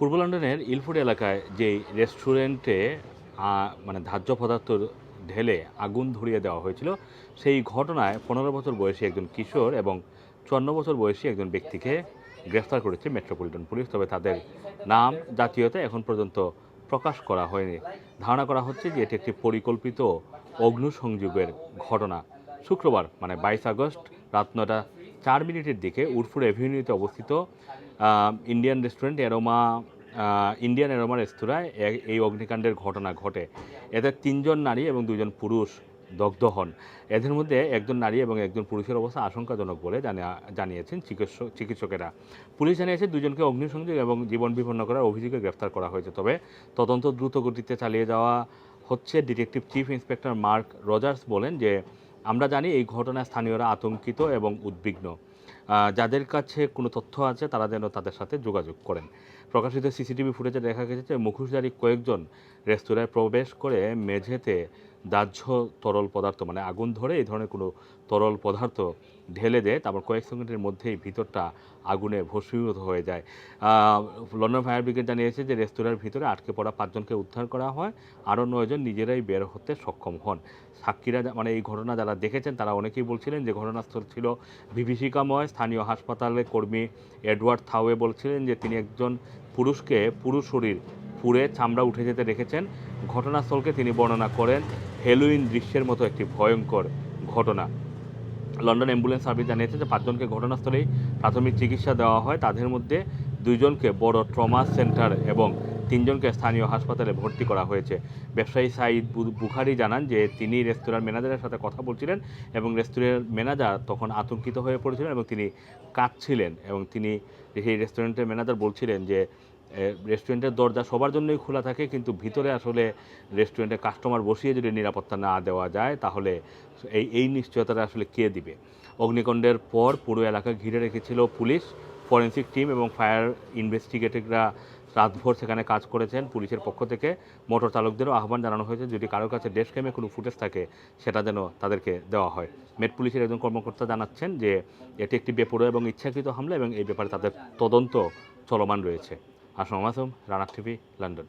পূর্ব লন্ডনের ইলফুড এলাকায় যেই রেস্টুরেন্টে মানে ধার্য পদার্থ ঢেলে আগুন ধরিয়ে দেওয়া হয়েছিল, সেই ঘটনায় পনেরো বছর বয়সী একজন কিশোর এবং চুয়ান্ন বছর বয়সী একজন ব্যক্তিকে গ্রেফতার করেছে মেট্রোপলিটন পুলিশ। তবে তাদের নাম, জাতীয়তা এখন পর্যন্ত প্রকাশ করা হয়নি। ধারণা করা হচ্ছে যে এটি একটি পরিকল্পিত অগ্নিসংযোগের ঘটনা। শুক্রবার মানে বাইশ আগস্ট রাত নটা চার মিনিটের দিকে উরফুর এভিনিউতে অবস্থিত ইন্ডিয়ান রেস্টুরেন্ট আহ, ইন্ডিয়ান এরোমা রেস্তোরাঁয় এই অগ্নিকাণ্ডের ঘটনা ঘটে। এতে তিনজন নারী এবং দুজন পুরুষ দগ্ধ হন। এদের মধ্যে একজন নারী এবং একজন পুরুষের অবস্থা আশঙ্কাজনক বলে জানা- জানিয়েছেন চিকিৎসক চিকিৎসকেরা। পুলিশ জানিয়েছে দুজনকে অগ্নিসংযোগ এবং জীবন বিপন্ন করার অভিযোগে গ্রেফতার করা হয়েছে। তবে তদন্ত দ্রুত গতিতে চালিয়ে যাওয়া হচ্ছে। Detective chief inspector Mark Rogers বলেন যে আমরা জানি এই ঘটনায় স্থানীয়রা আতঙ্কিত এবং উদ্বিগ্ন। যাদের কাছে কোনো তথ্য আছে, তারা যেন তাদের সাথে যোগাযোগ করেন। প্রকাশিত সিসিটিভি ফুটেজে দেখা গেছে যে মুখোশধারী কয়েকজন রেস্তোরাঁয় প্রবেশ করে মেঝেতে দাহ্য তরল পদার্থ মানে আগুন ধরে এই ধরনের কোনো তরল পদার্থ ঢেলে দেয়, তারপর কয়েক সেকেন্ডের মধ্যেই ভিতরটা আগুনে ভস্মীভূত হয়ে যায়। লন্ডন ফায়ার ব্রিগেড জানিয়েছে যে রেস্তোরাঁর ভিতরে আটকে পড়া পাঁচজনকে উদ্ধার করা হয়, আরও নয়জন নিজেরাই বের হতে সক্ষম হন। সাক্ষীরা মানে এই ঘটনা যারা দেখেছেন, তারা অনেকেই বলছিলেন যে ঘটনাস্থল ছিল বিভীষিকাময়। স্থানীয় হাসপাতালে কর্মী এডওয়ার্ড থাওয়ে বলছিলেন যে তিনি একজন পুরুষকে পুরুষ শরীর পুড়ে চামড়া উঠে যেতে দেখেছেন। ঘটনাস্থলকে তিনি বর্ণনা করেন, হেলোইন দৃশ্যের মতো একটি ভয়ঙ্কর ঘটনা। লন্ডন অ্যাম্বুলেন্স সার্ভিস জানিয়েছে যে পাঁচজনকে ঘটনাস্থলেই প্রাথমিক চিকিৎসা দেওয়া হয়। তাদের মধ্যে দুইজনকে বড় ট্রমা সেন্টার এবং তিনজনকে স্থানীয় হাসপাতালে ভর্তি করা হয়েছে। ব্যবসায়ী সাইদ বু- বুখারি জানান যে তিনি রেস্তোরাঁর ম্যানেজারের সাথে কথা বলছিলেন এবং রেস্তোরাঁর ম্যানেজার তখন আতঙ্কিত হয়ে পড়েছিলেন এবং তিনি কাঁদছিলেন এবং তিনি সেই রেস্টুরেন্টের ম্যানেজার বলছিলেন যে রেস্টুরেন্টের দরজা সবার জন্যই খোলা থাকে, কিন্তু ভিতরে আসলে রেস্টুরেন্টে কাস্টমার বসিয়ে যদি নিরাপত্তা না দেওয়া যায়, তাহলে এই এই নিশ্চয়তাটা আসলে কে দিবে? অগ্নিকাণ্ডের পর পুরো এলাকা ঘিরে রেখেছিল পুলিশ ফরেন্সিক টিম এবং ফায়ার ইনভেস্টিগেটররা রাতভর সেখানে কাজ করেছেন পুলিশের পক্ষ থেকে। মোটর চালকদেরও আহ্বান জানানো হয়েছে, যদি কারোর কাছে ডেস্ক ক্যামে কোনো ফুটেজ থাকে, সেটা যেন তাদেরকে দেওয়া হয়। মেট পুলিশের একজন কর্মকর্তা জানাচ্ছেন যে, এটি একটি বেপরোয়া এবং ইচ্ছাকৃত হামলা এবং এই ব্যাপারে তাদের তদন্ত চলমান রয়েছে। আসম আলাইকুম রানা টিভি লন্ডন।